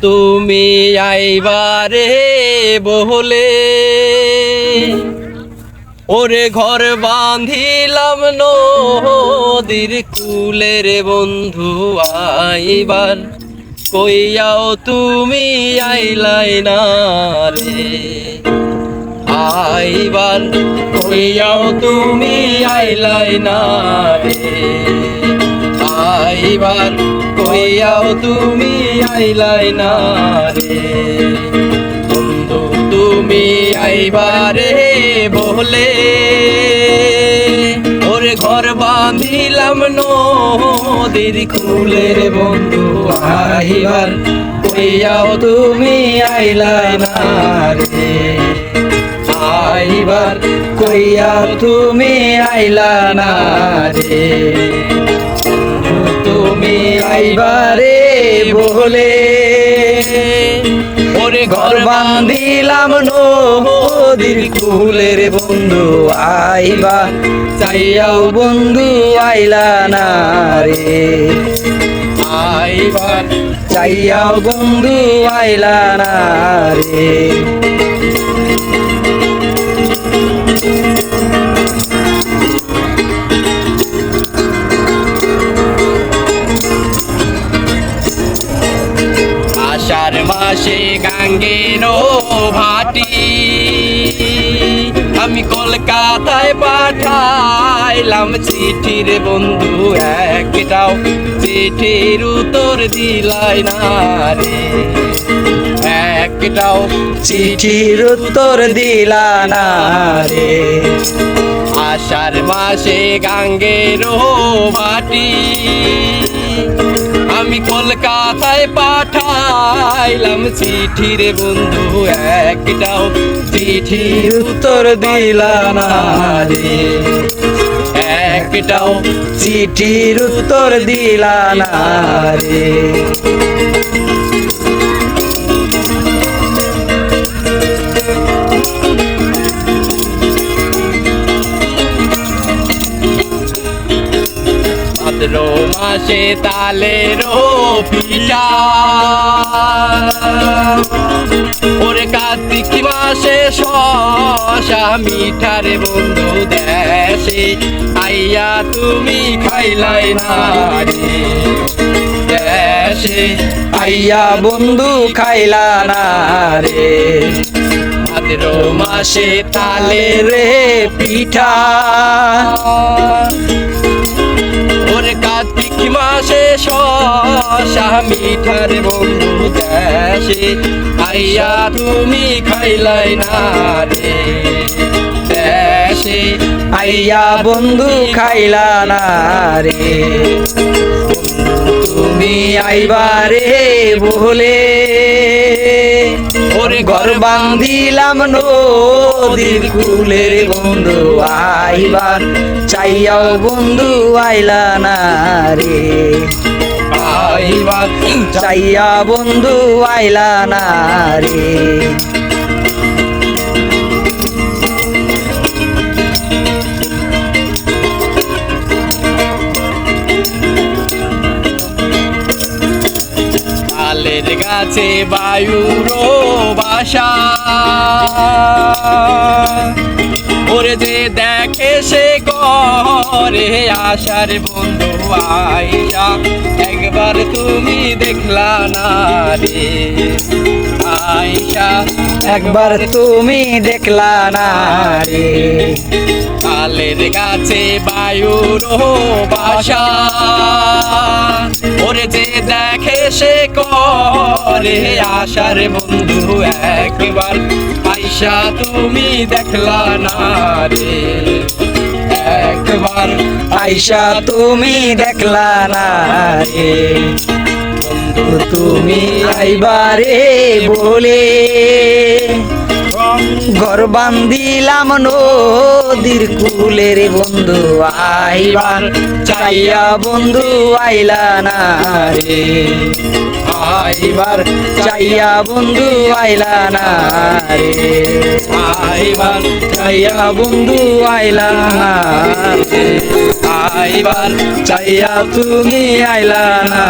তুমি আইবারে বহলে। ওরে ঘর বাঁধিলাম নদীর কুলের বন্ধু আইবার। কইয়াও তুমি আইলাই না রে। আইবার। কইয়াও তুমি আইলাই না রে। আইবার। কইয়াও তুমি আইলাই না রে বন্ধু, তুমি আইবারে বলে ওরে ঘর বাঁধিলাম নদীর কুলের বন্ধু, আইবার কইয়াও তুমি আইলাই না রে আইবার কইয়াও তুমি আইলা না রে তুমি আইবারে বলে ওরে ঘর বান্ধিলাম নদীর কুলের বন্ধু আইবা চাইয়াও বন্ধু আইলা না রে। আইবা। চাইয়াও বন্ধু আইলা না রে। মাসে গাঙ্গের ভাটি। আমি কলকাতায় পাঠাইলাম চিঠির বন্ধু একটাও। চিঠির উত্তর দিলাই না রে। একটাও চিঠির উত্তর দিলা রে। আষাঢ় মাসে গাঙ্গের ভাটি। আমি কলকাতায় পাঠাইলাম চিঠির বন্ধু একটাও। চিঠি উত্তর দিলানা রে। একটাও চিঠির উত্তর দিলানা রে। ভাদ্র মাসে তালের পিঠা। ওরে কার্তিক মাসে শশা মিঠারে বন্ধু দেশে, আইয়া তুমি খাইলাই না রে। দেশে, আইয়া বন্ধু খাইলা না রে। ভাদ্র মাসে তালের পিঠা। ওরে কার্তিক মাসে শশা মিঠার বন্ধু দেশে, আইয়া তুমি খাইলাই না রে দেশে, আইয়া বন্ধু খাইলা না রে। তুমি আইবারে বলে। ঘর বান্ধিলাম নদীর কুলের বন্ধু আইবার। চাইয়াও বন্ধু আইলা না রে। আইবার। চাইয়া বন্ধু আইলা না রে। তালের গাছে বায়ুর বাসা। ওরে যে দেখে সে করে আশার বন্ধু আইয়া একবার তুমি দেখলা না রে। আইসা, একবার তুমি দেখলা না রে। তালের গাছে বায়ুর বাসা। ওরে যে দেখে সে করে আশার বন্ধু একবার। আইসা তুমি দেখলা না রে। একবার আইসা তুমি দেখলা না রে। তুমি আইবারে বলে ঘর বান্ধিলাম নদীর কুলের বন্ধু, আইবার চাইয়া বন্ধু আইলা না রে। আইবার চাইয়া বন্ধু আইলা না রে। আইবার চাইয়া বন্ধু আইলা না রে। আইবার চাইয়া তুমি আইলা না